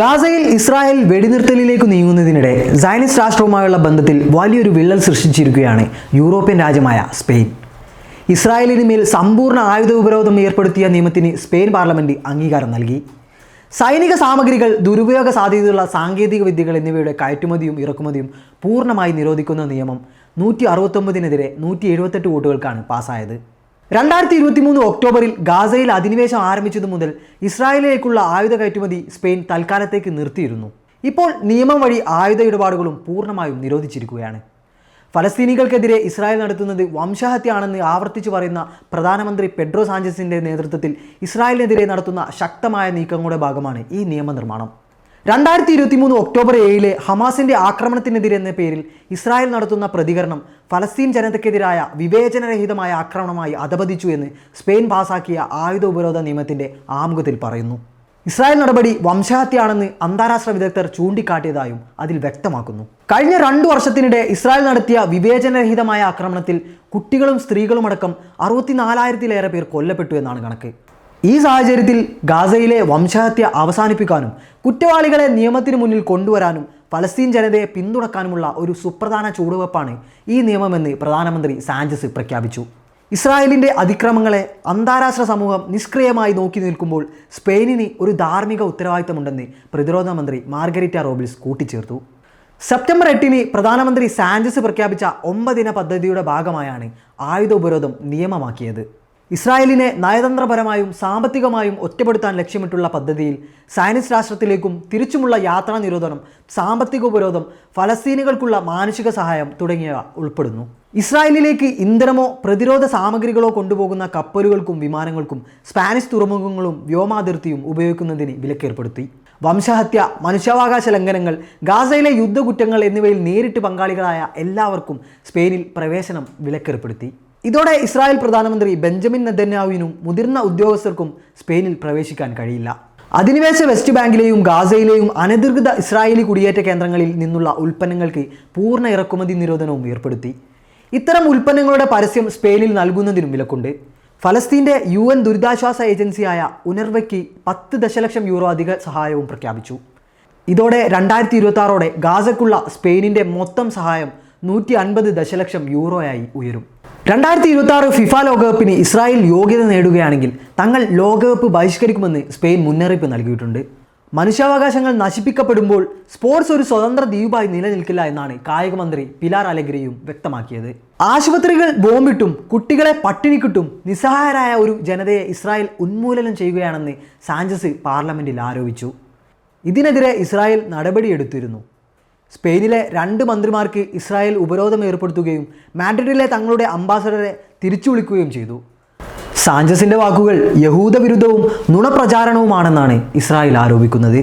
ഗാസയിൽ ഇസ്രായേൽ വെടിനിർത്തലിലേക്ക് നീങ്ങുന്നതിനിടെ സൈനിസ് രാഷ്ട്രവുമായുള്ള ബന്ധത്തിൽ വലിയൊരു വിള്ളൽ സൃഷ്ടിച്ചിരിക്കുകയാണ് യൂറോപ്യൻ രാജ്യമായ സ്പെയിൻ. ഇസ്രായേലിന് മേൽ സമ്പൂർണ ആയുധ ഉപരോധം ഏർപ്പെടുത്തിയ നിയമത്തിന് സ്പെയിൻ പാർലമെന്റ് അംഗീകാരം നൽകി. സൈനിക സാമഗ്രികൾ ദുരുപയോഗ സാധ്യതയുള്ള സാങ്കേതിക വിദ്യകൾ എന്നിവയുടെ കയറ്റുമതിയും ഇറക്കുമതിയും പൂർണമായി നിരോധിക്കുന്ന നിയമം നൂറ്റി അറുപത്തൊമ്പതിനെതിരെ നൂറ്റി എഴുപത്തെട്ട് വോട്ടുകൾക്കാണ് പാസ്സായത് രണ്ടായിരത്തി ഇരുപത്തി മൂന്ന് ഒക്ടോബറിൽ ഗാസയിൽ അധിനിവേശം ആരംഭിച്ചതു മുതൽ ഇസ്രായേലിലേക്കുള്ള ആയുധ കയറ്റുമതി സ്പെയിൻ തൽക്കാലത്തേക്ക് നിർത്തിയിരുന്നു. ഇപ്പോൾ നിയമം വഴി ആയുധ ഇടപാടുകളും പൂർണമായും നിരോധിച്ചിരിക്കുകയാണ്. ഫലസ്തീനികൾക്കെതിരെ ഇസ്രായേൽ നടത്തുന്നത് വംശഹത്യയാണെന്ന് ആവർത്തിച്ചു പറയുന്ന പ്രധാനമന്ത്രി പെഡ്രോ സാഞ്ചസിന്റെ നേതൃത്വത്തിൽ ഇസ്രായേലിനെതിരെ നടത്തുന്ന ശക്തമായ നീക്കങ്ങളുടെ ഭാഗമാണ് ഈ നിയമനിർമ്മാണം. രണ്ടായിരത്തി ഇരുപത്തി മൂന്ന് ഒക്ടോബർ ഏഴിലെ ഹമാസിന്റെ ആക്രമണത്തിനെതിരെ എന്ന പേരിൽ ഇസ്രായേൽ നടത്തുന്ന പ്രതികരണം ഫലസ്തീൻ ജനതയ്ക്കെതിരായ വിവേചനരഹിതമായ ആക്രമണമായി അധപതിച്ചു എന്ന് സ്പെയിൻ പാസാക്കിയ ആയുധ ഉപരോധ നിയമത്തിന്റെ ആമുഖത്തിൽ പറയുന്നു. ഇസ്രായേൽ നടപടി വംശഹത്യയാണെന്ന് അന്താരാഷ്ട്ര വിദഗ്ധർ ചൂണ്ടിക്കാട്ടിയതായും അതിൽ വ്യക്തമാക്കുന്നു. കഴിഞ്ഞ രണ്ടു വർഷത്തിനിടെ ഇസ്രായേൽ നടത്തിയ വിവേചനരഹിതമായ ആക്രമണത്തിൽ കുട്ടികളും സ്ത്രീകളുമടക്കം അറുപത്തിനാലായിരത്തിലേറെ പേർ കൊല്ലപ്പെട്ടു എന്നാണ് കണക്ക്. ഈ സാഹചര്യത്തിൽ ഗാസയിലെ വംശഹത്യ അവസാനിപ്പിക്കാനും കുറ്റവാളികളെ നിയമത്തിന് മുന്നിൽ കൊണ്ടുവരാനും ഫലസ്തീൻ ജനതയെ പിന്തുണക്കാനുമുള്ള ഒരു സുപ്രധാന ചുവടുവെപ്പാണ് ഈ നിയമമെന്ന് പ്രധാനമന്ത്രി സാഞ്ചസ് പ്രഖ്യാപിച്ചു. ഇസ്രായേലിന്റെ അതിക്രമങ്ങളെ അന്താരാഷ്ട്ര സമൂഹം നിഷ്ക്രിയമായി നോക്കി നിൽക്കുമ്പോൾ സ്പെയിനിന് ഒരു ധാർമ്മിക ഉത്തരവാദിത്തമുണ്ടെന്ന് പ്രതിരോധ മന്ത്രി മാർഗരിറ്റ റോബിൽസ് കൂട്ടിച്ചേർത്തു. സെപ്റ്റംബർ എട്ടിന് പ്രധാനമന്ത്രി സാഞ്ചസ് പ്രഖ്യാപിച്ച ഒമ്പതിന പദ്ധതിയുടെ ഭാഗമായാണ് ആയുധ ഉപരോധം നിയമമാക്കിയത്. ഇസ്രായേലിനെ നയതന്ത്രപരമായും സാമ്പത്തികമായും ഒറ്റപ്പെടുത്താൻ ലക്ഷ്യമിട്ടുള്ള പദ്ധതിയിൽ സയനിസ് രാഷ്ട്രത്തിലേക്കും തിരിച്ചുമുള്ള യാത്രാ നിരോധനം സാമ്പത്തിക ഉപരോധം ഫലസ്തീനികൾക്കുള്ള മാനുഷിക സഹായം തുടങ്ങിയവ ഉൾപ്പെടുന്നു. ഇസ്രായേലിലേക്ക് ഇന്ധനമോ പ്രതിരോധ സാമഗ്രികളോ കൊണ്ടുപോകുന്ന കപ്പലുകൾക്കും വിമാനങ്ങൾക്കും സ്പാനിഷ് തുറമുഖങ്ങളും വ്യോമാതിർത്തിയും ഉപയോഗിക്കുന്നതിന് വിലക്കേർപ്പെടുത്തി. വംശഹത്യ മനുഷ്യാവകാശ ലംഘനങ്ങൾ ഗാസയിലെ യുദ്ധകുറ്റങ്ങൾ എന്നിവയിൽ നേരിട്ട് പങ്കാളികളായ എല്ലാവർക്കും സ്പെയിനിൽ പ്രവേശനം വിലക്കേർപ്പെടുത്തി. ഇതോടെ ഇസ്രായേൽ പ്രധാനമന്ത്രി ബെഞ്ചമിൻ നെതന്യാവിനും മുതിർന്ന ഉദ്യോഗസ്ഥർക്കും സ്പെയിനിൽ പ്രവേശിക്കാൻ കഴിയില്ല. അധിനിവേശ വെസ്റ്റ് ബാങ്കിലെയും ഗാസയിലെയും അനധികൃത ഇസ്രായേലി കുടിയേറ്റ കേന്ദ്രങ്ങളിൽ നിന്നുള്ള ഉൽപ്പന്നങ്ങൾക്ക് പൂർണ ഇറക്കുമതി നിരോധനവും ഏർപ്പെടുത്തി. ഇത്തരം ഉൽപ്പന്നങ്ങളുടെ പരസ്യം സ്പെയിനിൽ നൽകുന്നതിനും വിലക്കുണ്ട്. ഫലസ്തീന്റെ യു എൻ ദുരിതാശ്വാസ ഏജൻസിയായ ഉനർവയ്ക്ക് പത്ത് ദശലക്ഷം യൂറോ അധിക സഹായവും പ്രഖ്യാപിച്ചു. ഇതോടെ രണ്ടായിരത്തി ഇരുപത്തി ഗാസക്കുള്ള സ്പെയിനിന്റെ മൊത്തം സഹായം നൂറ്റി അൻപത് ദശലക്ഷം യൂറോയായി ഉയരും. രണ്ടായിരത്തി ഇരുപത്തി ആറ് ഫിഫ ലോകകപ്പിന് ഇസ്രായേൽ യോഗ്യത നേടുകയാണെങ്കിൽ തങ്ങൾ ലോകകപ്പ് ബഹിഷ്കരിക്കുമെന്ന് സ്പെയിൻ മുന്നറിയിപ്പ് നൽകിയിട്ടുണ്ട്. മനുഷ്യാവകാശങ്ങൾ നശിപ്പിക്കപ്പെടുമ്പോൾ സ്പോർട്സ് ഒരു സ്വതന്ത്ര ദ്വീപായി നിലനിൽക്കില്ല എന്നാണ് കായിക മന്ത്രി പിലാർ അലഗ്രിയും വ്യക്തമാക്കിയത്. ആശുപത്രികൾ ബോംബിട്ടും കുട്ടികളെ പട്ടിണിക്കിട്ടും നിസ്സഹായരായ ഒരു ജനതയെ ഇസ്രായേൽ ഉന്മൂലനം ചെയ്യുകയാണെന്ന് സാഞ്ചസ് പാർലമെന്റിൽ ആരോപിച്ചു. ഇതിനെതിരെ ഇസ്രായേൽ നടപടിയെടുത്തിരുന്നു. സ്പെയിനിലെ രണ്ട് മന്ത്രിമാർക്ക് ഇസ്രായേൽ ഉപരോധം ഏർപ്പെടുത്തുകയും മാഡ്രിഡിലെ തങ്ങളുടെ അംബാസഡറെ തിരിച്ചു വിളിക്കുകയും ചെയ്തു. സാഞ്ചസിന്റെ വാക്കുകൾ യഹൂദ വിരുദ്ധവും നുണപ്രചാരണവുമാണെന്നാണ് ഇസ്രായേൽ ആരോപിക്കുന്നത്.